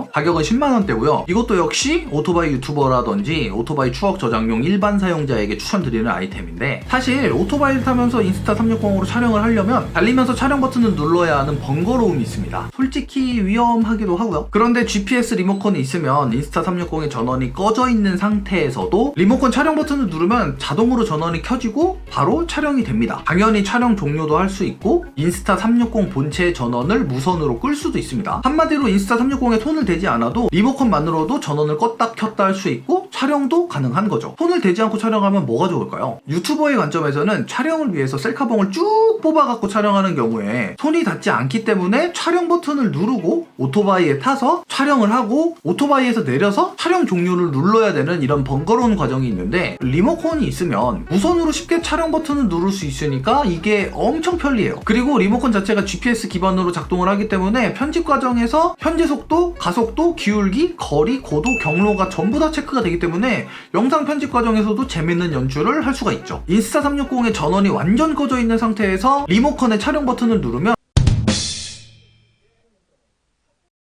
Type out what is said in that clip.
가격은 10만원대고요. 이것도 역시 오토바이 유튜버라든지 오토바이 추억 저장용 일반 사용자에게 추천드리는 아이템인데 사실 오토바이를 타면서 인스타 360으로 촬영을 하려면 달리면서 촬영 버튼을 눌러야 하는 번거로움이 있습니다. 솔직히 위험하기도 하고요. 그런데 GPS 리모컨이 있으면 인스타 360의 전원이 꺼져 있는 상태에서도 리모컨 촬영 버튼을 누르면 자동으로 전원이 켜지고 바로 촬영이 됩니다. 당연히 촬영 종료도 할 수 있고 인스타 360 본체의 전원을 무선으로 끌 수도 있습니다. 한마디로 인스타 360에 손을 대지 않아도 리모컨만으로도 전원을 껐다 켰다 할 수 있고 촬영도 가능한 거죠 손을 대지 않고 촬영하면 뭐가 좋을까요? 유튜버의 관점에서는 촬영을 위해서 셀카봉을 쭉 뽑아갖고 촬영하는 경우에 손이 닿지 않기 때문에 촬영 버튼을 누르고 오토바이에 타서 촬영을 하고 오토바이에서 내려서 촬영 종료를 눌러야 되는 이런 번거로운 과정이 있는데 리모컨이 있으면 무선으로 쉽게 촬영 버튼을 누를 수 있으니까 이게 엄청 편리해요. 그리고 리모컨 자체가 GPS 기반으로 작동을 하기 때문에 편집 과정에서 현재 속도, 가속도, 기울기, 거리, 고도, 경로가 전부 다 체크가 되기 때문에 영상 편집 과정에서도 재밌는 연출을 할 수가 있죠. 인스타 360의 전원이 완전 꺼져 있는 상태에서 리모컨의 촬영 버튼을 누르면